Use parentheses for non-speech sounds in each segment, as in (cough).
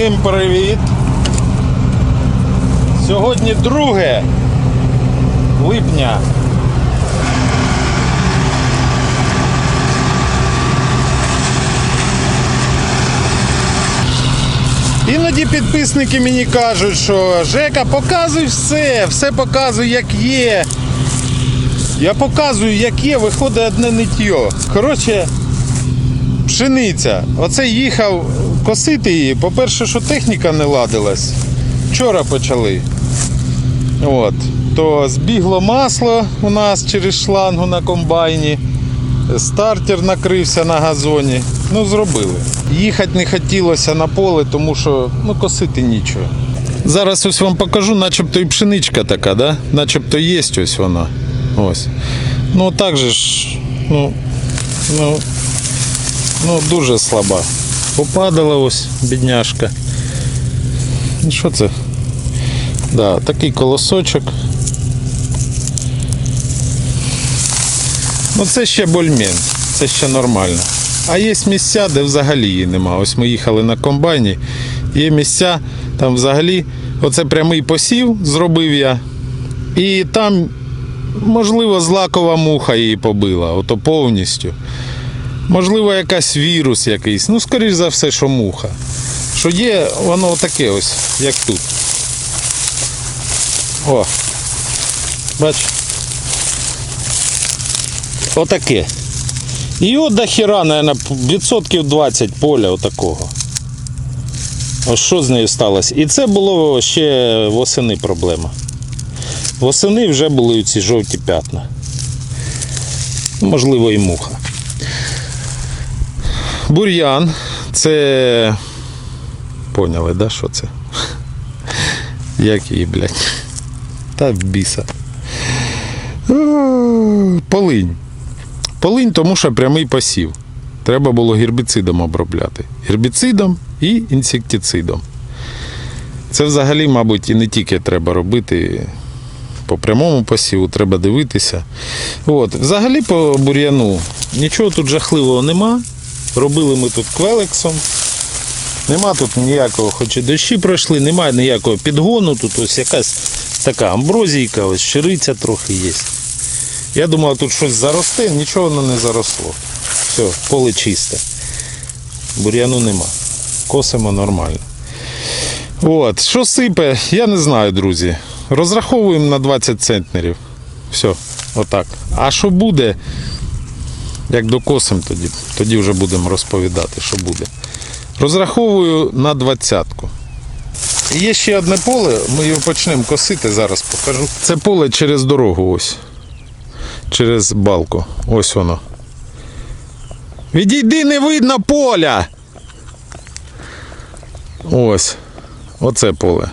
Всім привіт! Сьогодні 2 липня. Іноді підписники мені кажуть, що Жека, показуй все, все показуй, як є. Я показую, як є, виходить одне ниття. Коротше, пшениця. Оце їхав косити її. По-перше, що техніка не ладилась. Вчора почали. От. То збігло масло у нас через шлангу на комбайні. Стартер накрився на газоні. Ну, зробили. Їхати не хотілося на поле, тому що ну, косити нічого. Зараз ось вам покажу, начебто і пшеничка така, да? начебто є ось вона. Ось. Ну так же ж, ну, ну, ну дуже слаба. Попадала ось бідняшка. Ну, Що це? Да, такий колосочок. Ну це ще больмен, це ще нормально. А є місця, де взагалі її нема. Ось ми їхали на комбайні. Є місця, там взагалі, оце прямий посів зробив я. І там, можливо, злакова муха її побила, ото повністю. Можливо, якась вірус якийсь. Ну, скоріш за все, що муха. Що є, воно таке ось, як тут. О. Бач. Отаке. І от до хіра, мабуть, відсотків 20 поля отакого. Ось що з нею сталося. І це було ще восени проблема. Восени вже були ці жовті п'ятна. Можливо, і муха. Бур'ян це. Поняли, да, що це? Як її, блядь? Та біса. Полинь. Полинь, тому що прямий посів. Треба було гербіцидом обробляти. Гербіцидом і інсектицидом. Це взагалі, мабуть, і не тільки треба робити. По прямому посіву треба дивитися. От. Взагалі по бур'яну нічого тут жахливого нема. Робили ми тут квелексом. Нема тут ніякого, хоч і дощі пройшли, немає ніякого підгону. Тут ось якась така амброзійка, ось щириця трохи є. Я думав, тут щось заросте, нічого воно не заросло. Все, поле чисте. Бур'яну нема. Косимо нормально. От, що сипе, я не знаю, друзі. Розраховуємо на 20 центнерів. Все, отак. А що буде, як докосимо тоді, тоді вже будемо розповідати, що буде. Розраховую на двадцятку. Є ще одне поле, ми його почнемо косити, зараз покажу. Це поле через дорогу ось. Через балку. Ось воно. Відійди, не видно поля. Ось. Оце поле.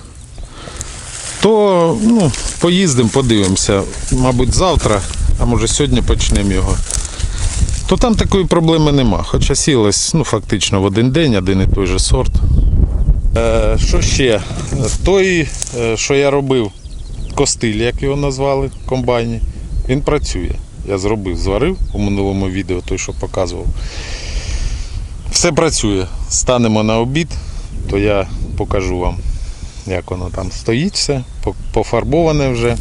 То ну, поїздимо, подивимося. Мабуть, завтра, а може сьогодні почнемо його. То там такої проблеми нема. Хоча сілось ну, фактично в один день, один і той же сорт. Е, що ще? Той, е, що я робив, костиль, як його назвали в комбайні, він працює. Я зробив, зварив у минулому відео, той, що показував. Все працює. Станемо на обід, то я покажу вам, як воно там стоїть все, пофарбоване вже.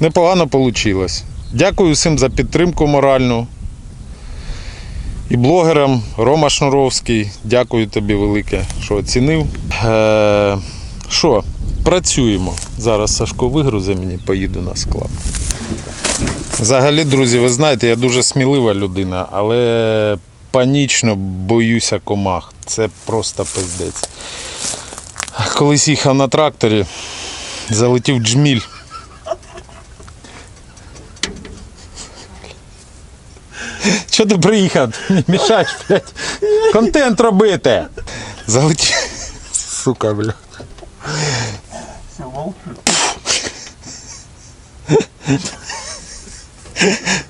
Непогано вийшло. Дякую всім за підтримку моральну. І блогерам Рома Шнуровський, дякую тобі велике, що оцінив. Е, що, працюємо. Зараз Сашко вигрузе мені, поїду на склад. Взагалі, друзі, ви знаєте, я дуже смілива людина, але панічно боюся комах. Це просто пиздець. Колись їхав на тракторі, залетів джміль. Чого ти приїхав? Мішаєш, блядь. Контент робити. Залетів. Сука, бля.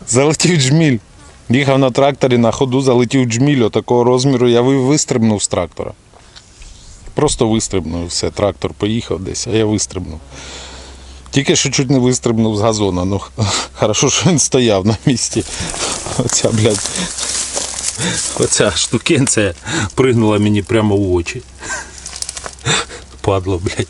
Залетів джміль. Їхав на тракторі, на ходу залетів джміль такого розміру, я вистрибнув з трактора. Просто вистрибнув, все, трактор поїхав десь, а я вистрибнув. Тільки що чуть не вистрибнув з газона. Ну, (laughs) хорошо, що він стояв на місці. Оця, блядь. Оця штукенція пригнула мені прямо в очі. падло, блядь.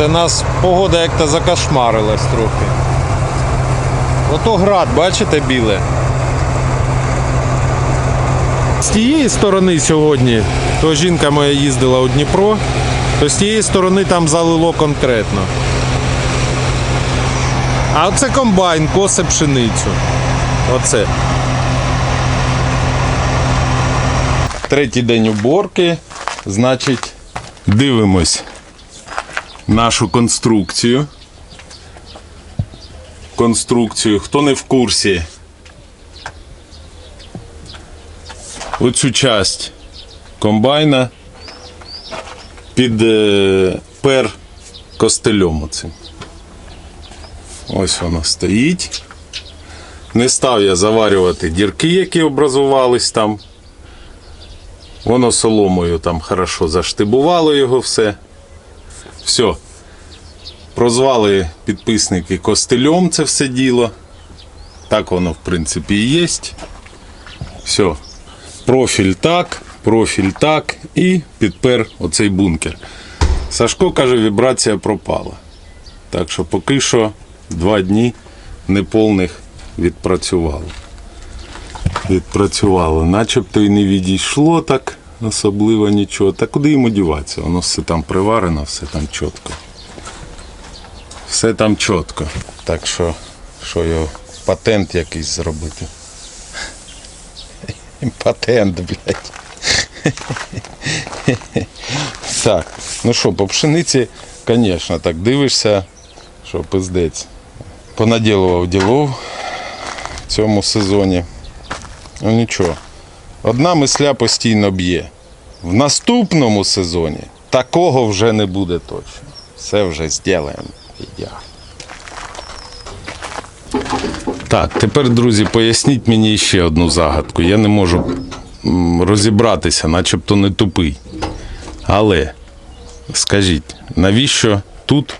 Це нас погода як-то закошмарилась трохи. Ото град, бачите, біле. З тієї сторони сьогодні, то жінка моя їздила у Дніпро, то з тієї сторони там залило конкретно. А оце комбайн, косе пшеницю. Оце. Третій день уборки. Значить, дивимось нашу конструкцію. Конструкцію. Хто не в курсі? Оцю часть комбайна під е, пер костельом оцим. Ось воно стоїть. Не став я заварювати дірки, які образувались там. Воно соломою там хорошо заштибувало його все. Все. Прозвали підписники костельом це все діло. Так воно, в принципі, і є. Все. Профіль так, профіль так і підпер оцей бункер. Сашко каже, вібрація пропала. Так що поки що два дні неповних відпрацювало. Відпрацювало. Начебто і не відійшло так особливо нічого. Та куди йому діватися? Воно все там приварено, все там чітко. Все там чітко. Так що, що його патент якийсь зробити. (laughs) Патент, блядь. (laughs) Так, ну що, по пшениці, звісно, так дивишся, що пиздець. Понаділував ділов в цьому сезоні. Ну нічого. Одна мисля постійно б'є. В наступному сезоні такого вже не буде точно. Все вже зробимо. Так, тепер, друзі, поясніть мені ще одну загадку. Я не можу розібратися, начебто не тупий. Але скажіть, навіщо тут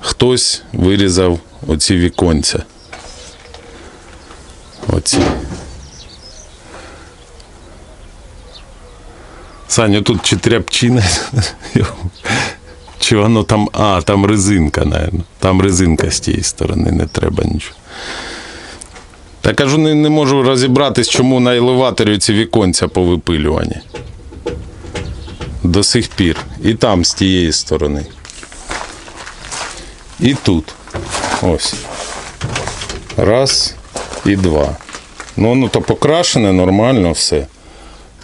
хтось вирізав оці віконця? Оці. Саня, тут чи тряпчина, чи воно там. А, там резинка, напевно. Там резинка з тієї сторони, не треба нічого. Та кажу, не, не можу розібратись, чому на елеваторі ці віконця повипилювані. До сих пір. І там з тієї сторони. І тут. Ось. Раз і два. Ну, воно то покрашене, нормально все.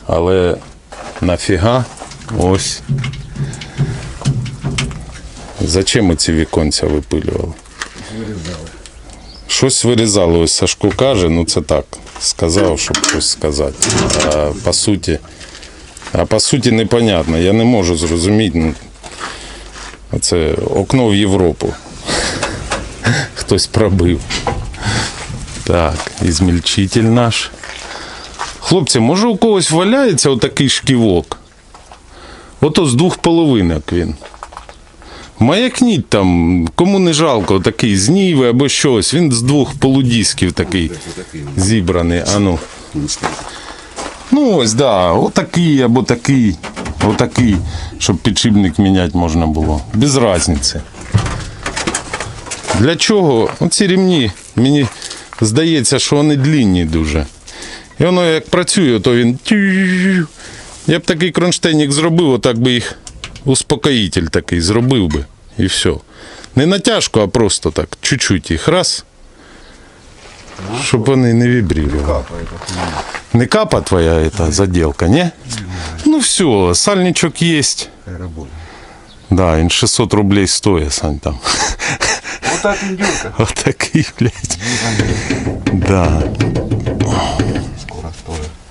Але нафіга ось. Зачем ці віконця випилювали? Вирізали. Щось вирізали. Ось Сашко каже, ну це так. Сказав, щоб щось сказати. А по суті. А по суті непонятно. Я не можу зрозуміти. Ну, це окно в Європу. (laughs) Хтось пробив. Так, ізмільчитель наш. Хлопці, може у когось валяється отакий шківок? Ото з двох половинок він. Маякніть там, кому не жалко, такий з Ніви або щось. Він з двох полудісків такий зібраний. А ну. Ну ось, да, отакий або такий, отакий, щоб підшипник міняти можна було. Без різниці. Для чого? Оці рівні, мені здається, що вони длінні дуже. І воно як працює, то він. Я б такий кронштейник зробив, отак би їх успокоїтель такий зробив би. І все. Не натяжку, а просто так, чуть-чуть їх раз. Щоб вони не вібрировали. Не капа твоя эта заделка, не? Ну все, сальничок есть. Да, він 600 рублей стоїть, Сань, там. Вот так индюрка. (laughs) Вот такий, блядь. Да.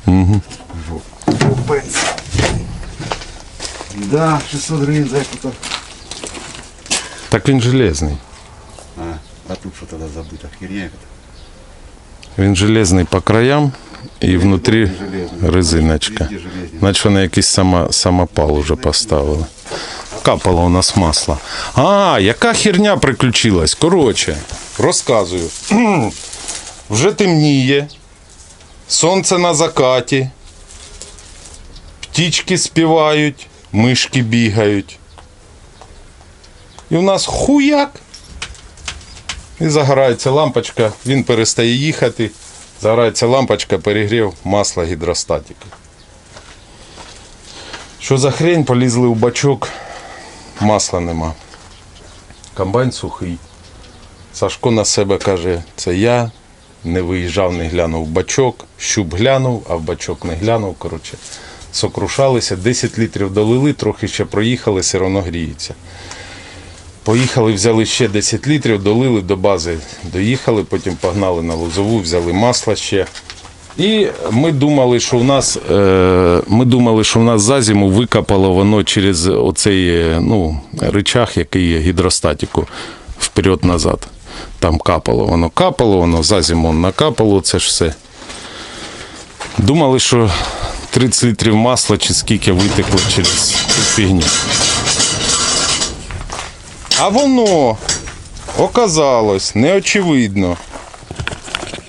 Скоро стоит. Угу. Да, 600 гривен за это. Так він железний. А, а тут что тогда забыто? Херня это. Він железний по краям і внутрі железний. резиночка. Везде железный. Значить вони якийсь сама, самопал уже поставили. Капало у нас масло. А, яка херня приключилась? Коротше, розказую. (clears throat) Вже темніє, сонце на закаті, птічки співають, мишки бігають. І в нас хуяк. І загорається лампочка, він перестає їхати. Загорається лампочка, перегрів масла гідростатики. Що за хрень полізли у бачок, масла нема. Комбайн сухий. Сашко на себе каже, це я. Не виїжджав, не глянув бачок, щуп глянув, а в бачок не глянув. Коротше, сокрушалися, 10 літрів долили, трохи ще проїхали, все одно гріється. Поїхали, взяли ще 10 літрів, долили до бази, доїхали, потім погнали на Лозову, взяли масло ще. І ми думали, що в нас, е, ми думали, що в нас за зиму викопало воно через оцей е, ну, рычаг, який є гідростатику вперед-назад. Там капало, воно капало, воно за зиму накапало, це ж все. Думали, що 30 літрів масла чи скільки витекло через фігню. А воно оказалось неочевидно,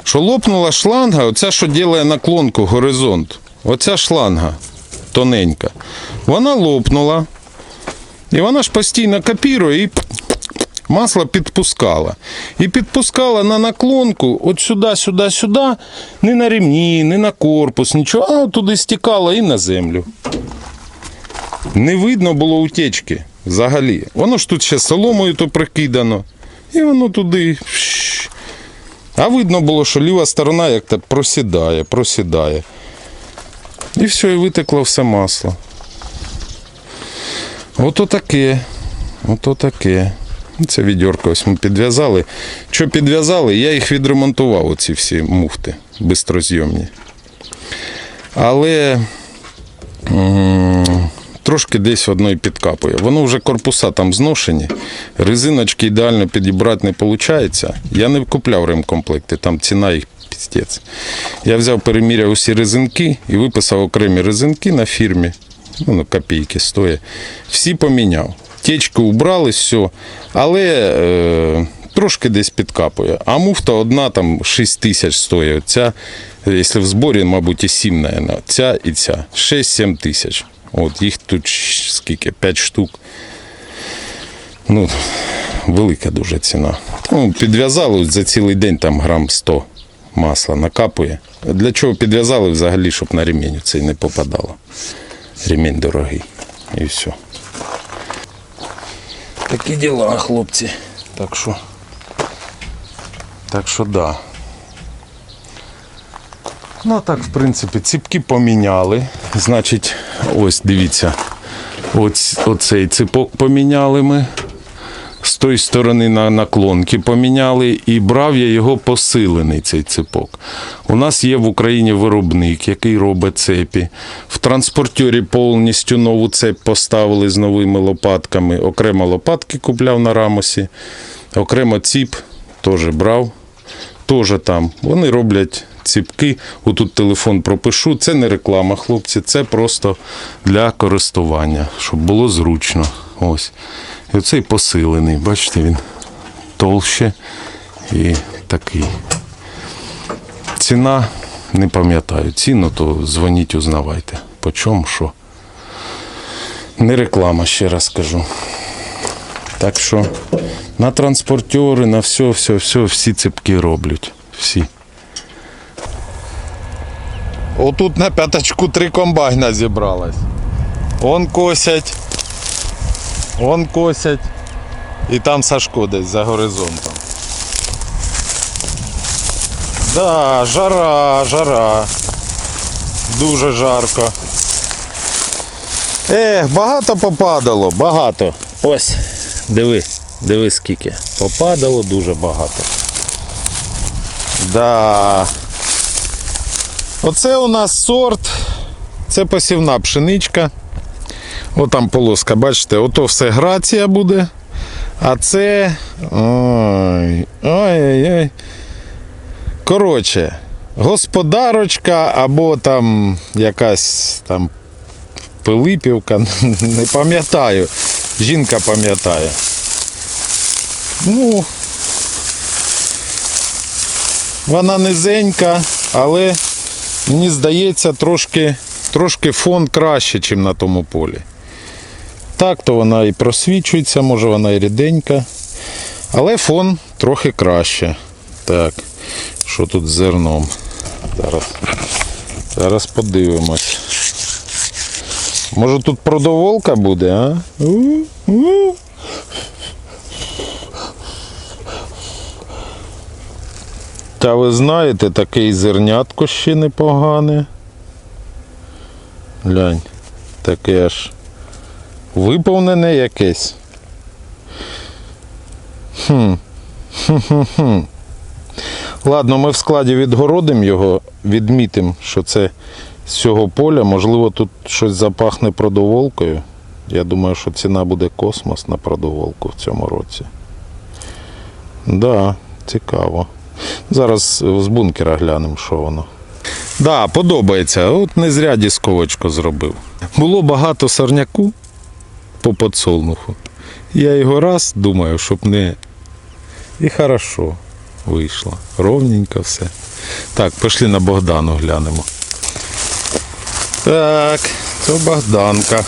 що лопнула шланга, оця, що ділає наклонку горизонт. Оця шланга тоненька. Вона лопнула. І вона ж постійно копірує і масло підпускала. І підпускала на наклонку, от сюди, сюди, сюди, не на ремні, не на корпус, нічого, а туди стікало і на землю. Не видно було утечки взагалі. Воно ж тут ще соломою то прикидано. І воно туди. А видно було, що ліва сторона як то просідає, просідає. І все, і витекло все масло. Ото таке. Ото таке. Це відьорка ось ми підв'язали. Що підв'язали, я їх відремонтував, оці всі муфти бистрозйомні. Але трошки десь одної підкапує. Воно вже корпуса там зношені, резиночки ідеально підібрати не виходить. Я не купляв ремкомплекти, там ціна їх піздець. Я взяв, переміряв усі резинки і виписав окремі резинки на фірмі. Ну, копійки стоїть. Всі поміняв. Течку убрали, все. Але е, трошки десь підкапує. А муфта одна там 6 тисяч стоїть. Ця, якщо в зборі, мабуть, і 7, наверное. Ця і ця. 6-7 тисяч. От їх тут скільки? 5 штук. Ну, велика дуже ціна. Ну, підв'язали за цілий день там грам 100 масла накапує. Для чого підв'язали взагалі, щоб на ремінь цей не попадало. Ремінь дорогий. І все. Такі діла, хлопці. Так що. Так що да. Ну, так, в принципі, ціпки поміняли. Значить, ось дивіться. оць, оцей ципок поміняли ми. Тої сторони на наклонки поміняли, і брав я його посилений, цей ципок. У нас є в Україні виробник, який робить цепі. В транспортері повністю нову цеп поставили з новими лопатками. Окремо лопатки купляв на рамосі, окремо ціп теж брав. Теж там. Вони роблять ціпки. Отут телефон пропишу. Це не реклама, хлопці, це просто для користування, щоб було зручно. Ось. І оцей посилений, бачите, він толще і такий. Ціна не пам'ятаю. Ціну, то дзвоніть, узнавайте. По чому, що. Не реклама, ще раз кажу. Так що на транспортери, на все, все, все, всі цепки роблять. Всі. Отут на п'ятачку три комбайна зібралось. Он косять. Он косять. І там Сашко десь за горизонтом. Да, жара, жара. Дуже жарко. Ех, багато попадало, багато. Ось, диви, диви скільки. Попадало дуже багато. Да. Оце у нас сорт. Це посівна пшеничка. Отам полоска, бачите, ото все грація буде. А це. Ой. Ой-ой-ой. Коротше, господарочка або там якась там Пилипівка, (laughs) не пам'ятаю. Жінка пам'ятає. Ну, вона низенька, але мені здається, трошки, трошки фон краще, ніж на тому полі. Так, то вона і просвічується, може вона і ріденька. Але фон трохи краще. Так, що тут з зерном? Зараз, зараз подивимось. Може тут продоволка буде, а? Та ви знаєте, таке зернятко ще непогане. Глянь, таке аж виповнене якесь. Хм. Ладно, ми в складі відгородимо його, відмітимо, що це з цього поля. Можливо, тут щось запахне продоволкою. Я думаю, що ціна буде космос на продоволку в цьому році. Да, цікаво. Зараз з бункера глянемо, що воно. Да, подобається. От не зря дісковочку зробив. Було багато сорняку по подсолнуху. Я його раз думаю, щоб не. І хорошо вийшло. Ровненько все. Так, пішли на Богдану глянемо. Так, це Богданка.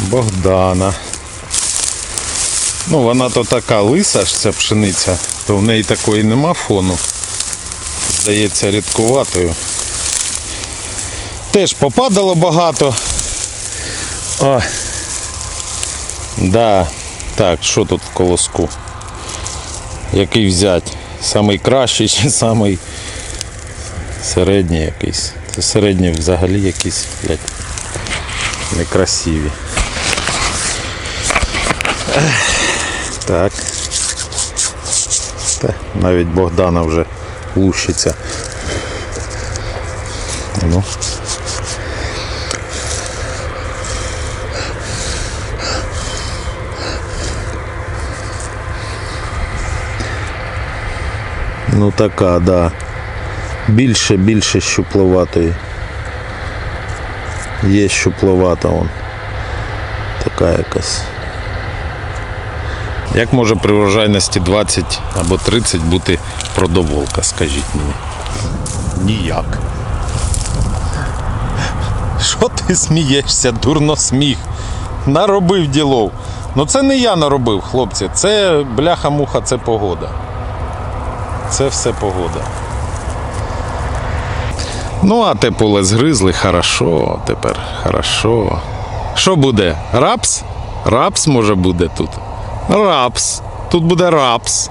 Богдана. Ну, вона то така лиса ж ця пшениця, то в неї такої нема фону. Здається, рідкуватою. Теж попадало багато. О. Да. Так, що тут в колоску? Який взяти? Самий кращий чи самий середній якийсь? Це середні взагалі якісь, блядь, некрасиві. Так. Та, навіть Богдана вже лущиться. Ну. Ну така, да. Більше, більше щупловатої. Є щупловата вон. Така якась. Як може при врожайності 20 або 30 бути продоволка, скажіть мені? Ніяк. Що ти смієшся, дурно сміх? Наробив ділов. Ну це не я наробив, хлопці. Це бляха-муха, це погода. Це все погода. Ну, а те поле згризли, хорошо, тепер хорошо. Що буде? Рапс? Рапс може буде тут. Рапс. Тут буде рапс.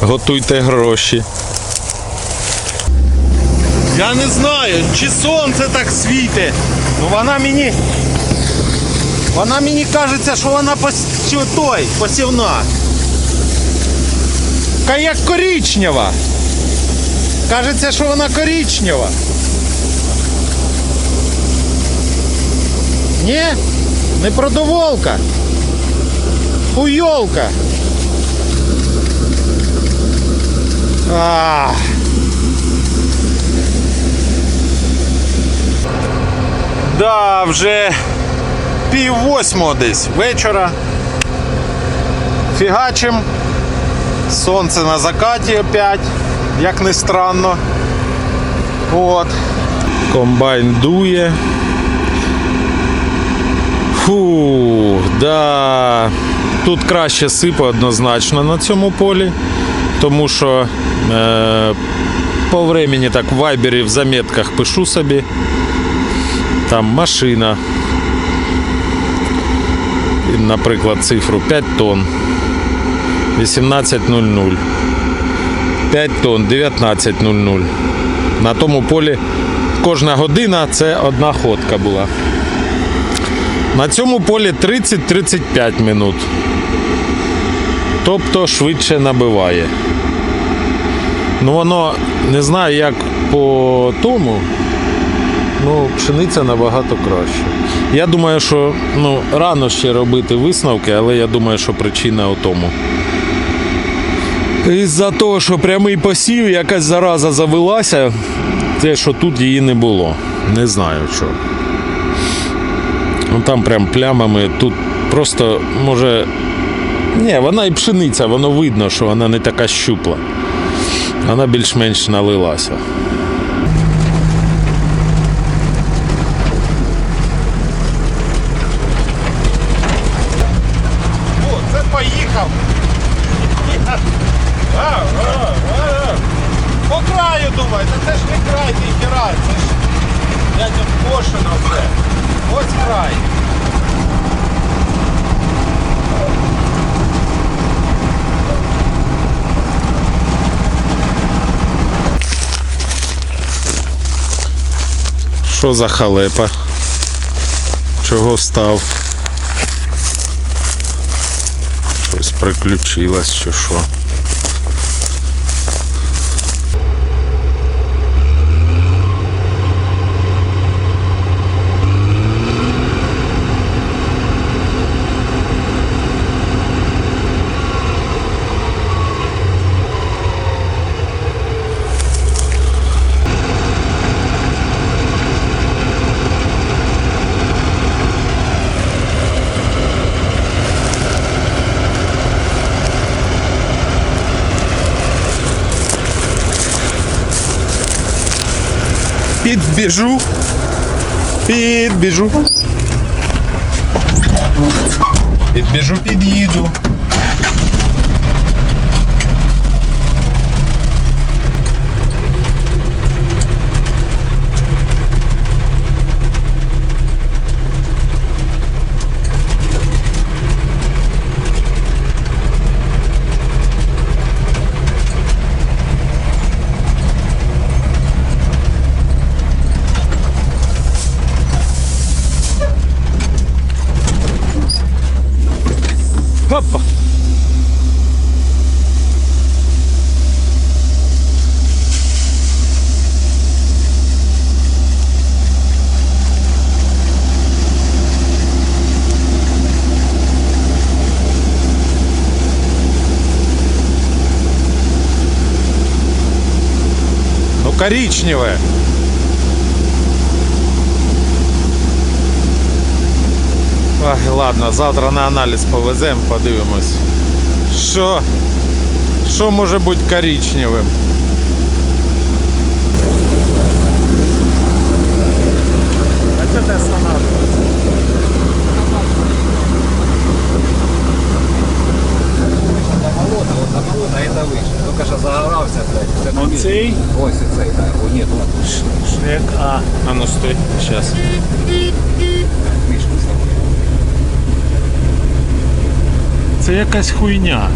Готуйте гроші. Я не знаю, чи сонце так світить. Ну вона мені. Вона мені кажеться, що вона пос... той, посівна. Ка як корічнева. Кажеться, що вона корічнева. Ні, не продоволка. Хуйолка. А. Да, вже пів восьмого десь вечора. Фігачим. Сонце на закаті опять, як не странно. От. Комбайн дує. Фу, да. Тут краще сипе однозначно на цьому полі, тому що е, по времени так в вайбері в заметках пишу собі. Там машина. Наприклад, цифру 5 тонн. 18.00. 5 тонн 19.00. На тому полі кожна година це одна ходка була. На цьому полі 30-35 минут. Тобто швидше набиває. Ну воно не знаю, як по тому. Ну, пшениця набагато краще. Я думаю, що ну, рано ще робити висновки, але я думаю, що причина у тому. Із-за того, що прямий посів, якась зараза завелася, те, що тут її не було. Не знаю що. Ну там прям плямами, тут просто може. Ні, вона і пшениця, воно видно, що вона не така щупла. Вона більш-менш налилася. О, це поїхав. По краю думаю, та це ж не край ніхера, це ж дядя кошено все. Ось край. Що за халепа? Чого став? Щось приключилось чи що. Підбіжу. Підбіжу. Підбіжу, під'їду. Коричневое. Ай, ладно, завтра на аналіз повеземо, подивимось. Що? Що може бути коричневим? А це те Ось і цей, так. О, ні, тут шлях А. А ну стой, сейчас. мішку с тобой. Це якась хуйня.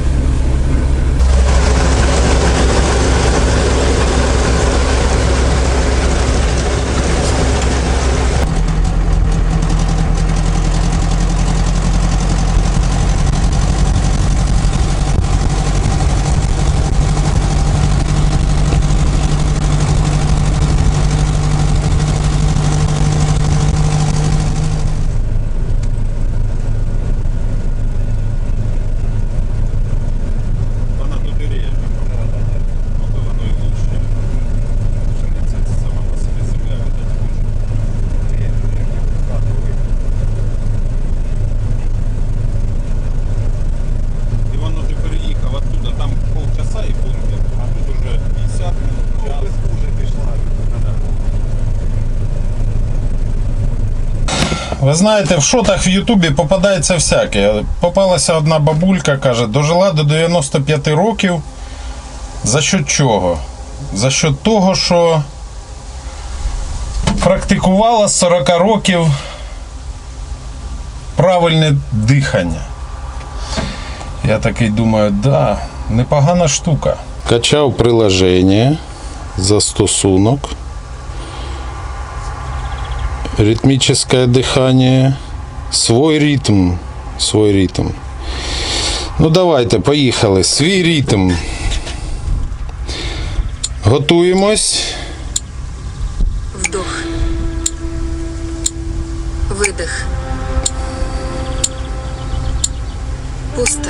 Ви знаєте, в шотах в Ютубі попадається всяке. Попалася одна бабулька, каже, дожила до 95 років. За що чого? За що того, що практикувала з 40 років правильне дихання. Я такий думаю, да, непогана штука. Качав приложення, застосунок. Ритмическое дыхание. Свой ритм. Свой ритм. Ну давайте, поїхали. Свій ритм. Готуємось. Вдох. Видих. Пусте.